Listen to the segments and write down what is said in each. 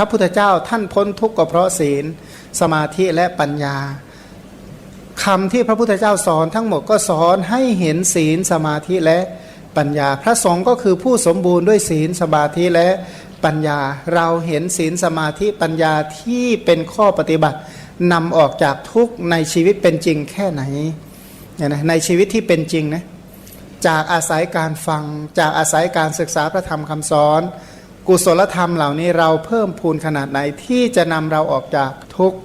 ระพุทธเจ้าท่านพ้นทุกข์ก็เพราะศีล สมาธิและปัญญาคำที่พระพุทธเจ้าสอนทั้งหมดก็สอนให้เห็นศีลสมาธิและปัญญา พระสงฆ์ก็คือผู้สมบูรณ์ด้วยศีลสมาธิและปัญญา เราเห็นศีลสมาธิปัญญาที่เป็นข้อปฏิบัตินำออกจากทุกข์ในชีวิตเป็นจริงแค่ไหนเนี่ยนะในชีวิตที่เป็นจริงนะจากอาศัยการฟังจากอาศัยการศึกษาพระธรรมคำสอน กุศลธรรมเหล่านี้เราเพิ่มพูนขนาดไหนที่จะนำเราออกจากทุกข์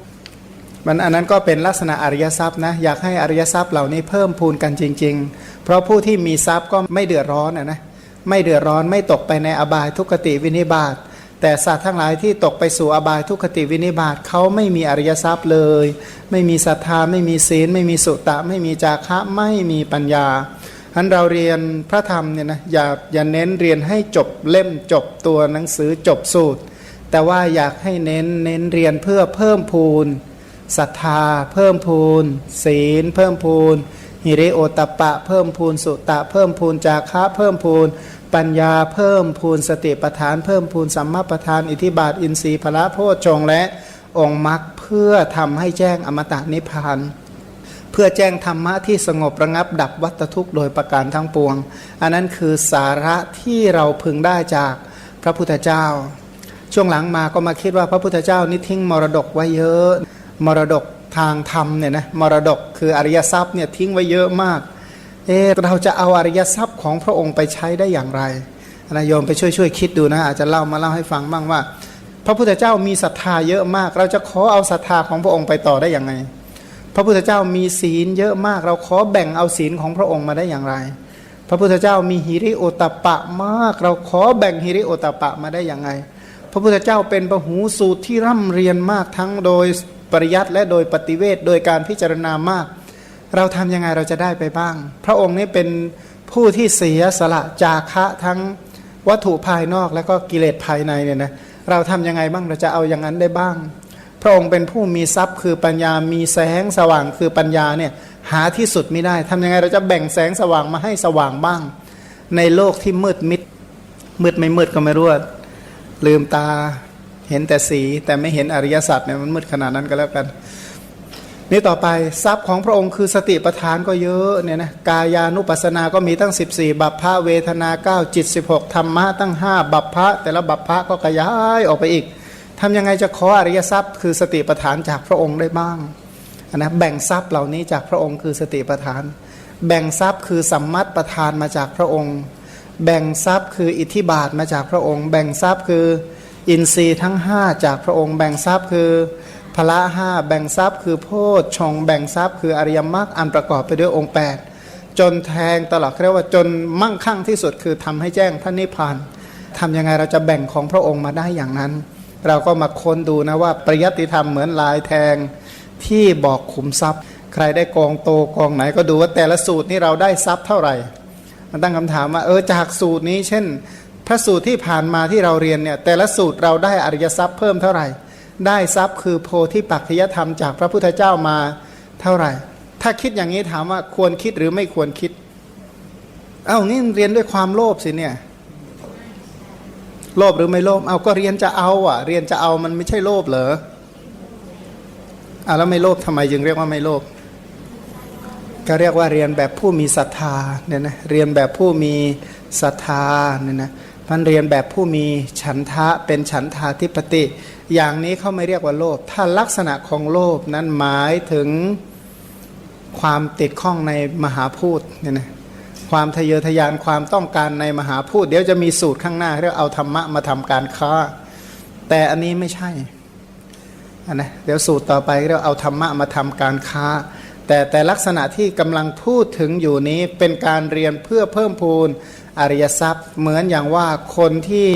มันอันนั้นก็เป็นลักษณะอริยทรัพย์นะอยากให้อริยทรัพย์เหล่านี้เพิ่มพูนกันจริง ๆ เพราะผู้ที่มีทรัพย์ก็ไม่เดือดร้อนนะนะไม่เดือดร้อนไม่ตกไปในอบายทุกขติวินิบาตแต่สัตว์ทั้งหลายที่ตกไปสู่อบายทุกขติวินิบาตเขาไม่มีอริยทรัพย์เลย ไม่มีศรัทธาไม่มีศีล ไม่มีสุตตะ ไม่มีจาคะไม่มีปัญญา ฉะนั้นเราเรียนพระธรรมเนี่ยนะอย่าอย่าเน้นเรียนให้จบเล่มจบตัวหนังสือจบสูตร แต่ว่าอยากให้เน้นเน้นเรียนเพื่อเพิ่มพูนศรัทธา เพิ่มพูนศีล เพิ่มพูนหิริโอตตปะ เพิ่มพูนสุตตะ เพิ่มพูนจาคะเพิ่มพูนปัญญาเพิ่มพูนสติปทาน เพิ่มพูนสัมมาปทาน อิทิบาทอินทรีย์พละโพชฌงและองค์มรรคเพื่อทำให้แจ้งอมตะนิพพาน เพื่อแจ้งธรรมะที่สงบระงับดับวัตทุกข์โดยประการทั้งปวง อันนั้นคือสาระที่เราพึงได้จากพระพุทธเจ้า ช่วงหลังมาก็มาคิดว่าพระพุทธเจ้านี่ทิ้งมรดกไว้เยอะ มรดกทางธรรมเนี่ยนะมรดกคืออริยทรัพย์เนี่ยทิ้งไว้เยอะมาก เออเราจะเอาอริยทรัพย์ของพระองค์ไปใช้ได้อย่างไรนะโยมไปช่วยช่วยคิดดูนะอาจจะเล่ามาเล่าให้ฟังบ้างว่า พระพุทธเจ้ามีศรัทธาเยอะมาก เราจะขอเอาศรัทธาของพระองค์ไปต่อได้อย่างไง พระพุทธเจ้ามีศีลเยอะมาก เราขอแบ่งเอาศีลของพระองค์มาได้อย่างไร พระพุทธเจ้ามีหิริโอตปะมาก เราขอแบ่งหิริโอตปะมาได้อย่างไงพระพุทธเจ้าเป็นปหูสูตรที่ร่ำเรียนมากทั้งโดยปริยัติและโดยปฏิเวทโดยการพิจารณามาก เราทำยังไงเราจะได้ไปบ้าง พระองค์นี้เป็นผู้ที่เสียสละจาคะทั้งวัตถุภายนอกและก็กิเลสภายในเนี่ยนะเราทำยังไงบ้างเราจะเอาอย่างนั้นได้บ้าง พระองค์เป็นผู้มีทรัพย์คือปัญญามีแสงสว่างคือปัญญาเนี่ยหาที่สุดไม่ได้ทำยังไงเราจะแบ่งแสงสว่างมาให้สว่างบ้าง ในโลกที่มืดมิดมืดไม่มืดก็ไม่รู้ลืมตาเห็นแต่สีแต่ไม่เห็นอริยสัจเนี่ยมันมืดขนาดนั้นก็แล้วกันนี่ต่อไปทรัพย์ของพระองค์คือสติปัฏฐานก็เยอะเนี่ยนะกายานุปัสสนาก็มีตั้ง 14 บัพพะเวทนา 9 จิต 16 ธรรมะตั้ง 5 บัพพะแต่ละบัพพะก็ขยายออกไปอีก ทำยังไงจะขออริยทรัพย์ คือสติปัฏฐานจากพระองค์ได้บ้างนะแบ่งทรัพย์เหล่านี้จากพระองค์คือสติปัฏฐาน แบ่งทรัพย์คือสัมมัตประธานมาจากพระองค์ แบ่งทรัพย์คืออิทธิบาทมาจากพระองค์ แบ่งทรัพย์คืออินทรีย์ทั้ง 5 จากพระองค์ แบ่งทรัพย์คือพละห้าแบ่งทรัพย์คือโพชฌงแบ่งทรัพย์คืออริยมรรคอันประกอบไปด้วยองค์ 8 จนแทงตลอดเรียกว่าจนมั่งคั่งที่สุดคือทำให้แจ้งพระนิพพานทำยังไงเราจะแบ่งของพระองค์มาได้อย่างนั้น เราก็มาค้นดูนะว่าปริยัติธรรมเหมือนลายแทงที่บอกขุมทรัพย์ ใครได้กองโตกองไหนก็ดูว่าแต่ละสูตรนี่เราได้ทรัพย์เท่าไหร่มันตั้งคำถามว่าเออจากสูตรนี้ เช่น พระสูตรที่ผ่านมาที่เราเรียนเนี่ยแต่ละสูตรเราได้อริยทรัพย์เพิ่มเท่าไหร่ ได้ทรัพย์คือโพธิปัจจยธรรมจากพระพุทธเจ้ามาเท่าไหร่ ถ้าคิดอย่างนี้ถามว่าควรคิดหรือไม่ควรคิด เอ้านี่เรียนด้วยความโลภสิเนี่ย โลภหรือไม่โลภเอาก็เรียนจะเอาอะ เรียนจะเอามันไม่ใช่โลภเหรออะแล้วไม่โลภทำไมจึงเรียกว่าไม่โลภก็เรียกว่าเรียนแบบผู้มีศรัทธาเนี่ยนะเรียนแบบผู้มีศรัทธาเนี่ยนะมันเรียนแบบผู้มีฉันทะเป็นฉันทาธิปติ อย่างนี้เขาไม่เรียกว่าโลภถ้าลักษณะของโลภนั้นหมายถึงความติดข้องในมหาพูดเนี่ยนะ ความทะเยอทะยานความต้องการในมหาพูด เดี๋ยวจะมีสูตรข้างหน้าเรียกเอาธรรมะมาทำการค้า แต่อันนี้ไม่ใช่อันนะเดี๋ยวสูตรต่อไปเรียกเอาธรรมะมาทำการค้า แต่แต่ลักษณะที่กำลังพูดถึงอยู่นี้เป็นการเรียนเพื่อเพิ่มพูนอริยทรัพย์ เหมือนอย่างว่าคนที่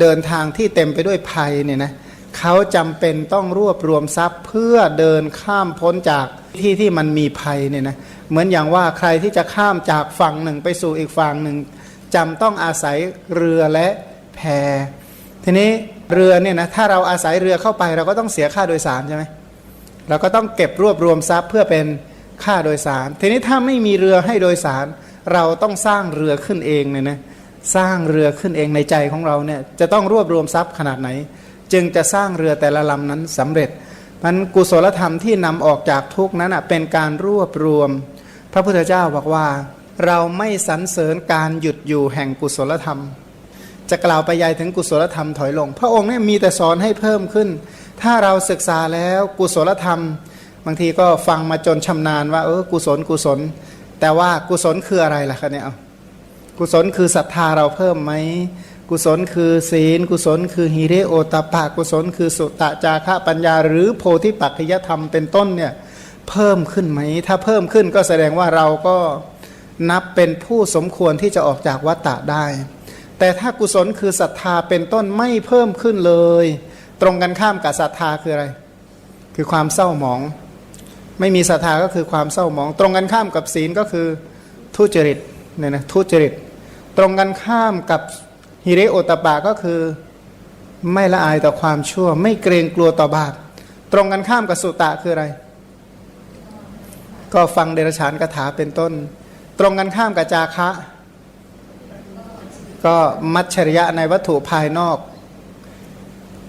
เดินทางที่เต็มไปด้วยภัยเนี่ยนะเขาจำเป็นต้องรวบรวมทรัพย์เพื่อเดินข้ามพ้นจากที่ที่มันมีภัยเนี่ยนะ เหมือนอย่างว่าใครที่จะข้ามจากฝั่งหนึ่งไปสู่อีกฝั่งหนึ่งจำต้องอาศัยเรือและแพทีนี้เรือเนี่ยนะถ้าเราอาศัยเรือเข้าไปเราก็ต้องเสียค่าโดยสารใช่ไหมเราก็ต้องเก็บรวบรวมทรัพย์เพื่อเป็นค่าโดยสาร ทีนี้ถ้าไม่มีเรือให้โดยสาร เราต้องสร้างเรือขึ้นเองเนี่ยนะสร้างเรือขึ้นเองในใจของเราเนี่ยจะต้องรวบรวมทรัพย์ขนาดไหน จึงจะสร้างเรือแต่ละลำนั้นสำเร็จมันกุศลธรรมที่นำออกจากทุกนั้นน่ะเป็นการรวบรวม พระพุทธเจ้าบอกว่า เราไม่สรรเสริญการหยุดอยู่แห่งกุศลธรรม จะกล่าวไปยายถึงกุศลธรรมถอยลง พระองค์เนี่ยมีแต่สอนให้เพิ่มขึ้น ถ้าเราศึกษาแล้วกุศลธรรม บางทีก็ฟังมาจนชำนาญว่าเออกุศลกุศล แต่ว่ากุศลคืออะไรล่ะคะเนี่ยกุศลคือศรัทธาเราเพิ่มไหมกุศลคือศีล กุศลคือฮิริโอตปะกุศลคือสุตตะจาระปัญญา หรือโพธิปัจจยธรรมเป็นต้นเนี่ย เพิ่มขึ้นไหม ถ้าเพิ่มขึ้นก็แสดงว่าเราก็นับเป็นผู้สมควรที่จะออกจากวัฏฏะได้ แต่ถ้ากุศลคือศรัทธาเป็นต้นไม่เพิ่มขึ้นเลย ตรงกันข้ามกับศรัทธาคืออะไร คือความเศร้าหมอง ไม่มีศรัทธาก็คือความเศร้าหมอง ตรงกันข้ามกับศีลก็คือทุจริตเนี่ยนะทุจริต ตรงกันข้ามกับฮิริโอตปะก็คือไม่ละอายต่อความชั่ว ไม่เกรงกลัวต่อบาปตรงกันข้ามกับสุตะคืออะไร ก็ฟังเดรัจฉานคาถาเป็นต้น ตรงกันข้ามกับจาคะ ก็มัจฉริยะในวัตถุภายนอก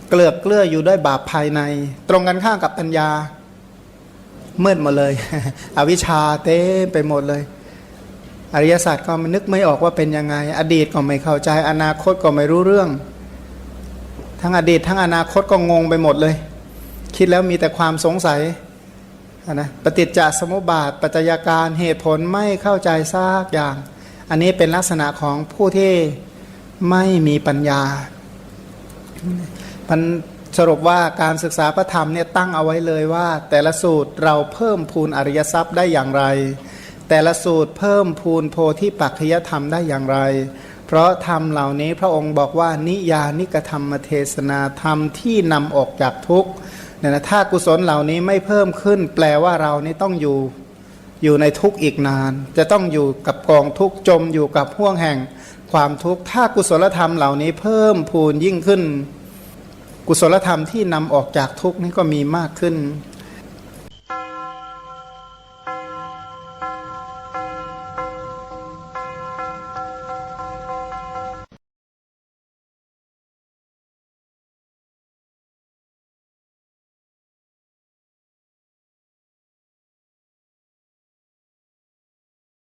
เกลือกเกลืออยู่ด้วยบาปภายใน ตรงกันข้ามกับปัญญามืดหมดเลย อวิชชาเต็มไปหมดเลย อริยศาสตร์ก็มันนึกไม่ออกว่าเป็นยังไง อดีตก็ไม่เข้าใจ อนาคตก็ไม่รู้เรื่อง ทั้งอดีตทั้งอนาคตก็งงไปหมดเลย คิดแล้วมีแต่ความสงสัย นะปฏิจจสมุปบาท ปัจจัยการเหตุผลไม่เข้าใจซากอย่าง อันนี้เป็นลักษณะของผู้ที่ไม่มีปัญญามันสรุปว่าการศึกษาพระธรรมเนี่ยตั้งเอาไว้เลยว่า แต่ละสูตรเราเพิ่มพูนอริยทรัพย์ได้อย่างไร แต่ละสูตรเพิ่มพูนโพธิปัจจยธรรมได้อย่างไร เพราะธรรมเหล่านี้พระองค์บอกว่านิยานิกธรรมเทศนาธรรมที่นำออกจากทุกข์ เนี่ยนะถ้ากุศลเหล่านี้ไม่เพิ่มขึ้น แปลว่าเรานี่ต้องอยู่อยู่ในทุกข์อีกนาน จะต้องอยู่กับกองทุกข์จมอยู่กับห่วงแห่งความทุกข์ถ้ากุศลธรรมเหล่านี้เพิ่มพูนยิ่งขึ้น กุศลธรรมที่นำออกจากทุกข์นี้ก็มีมากขึ้น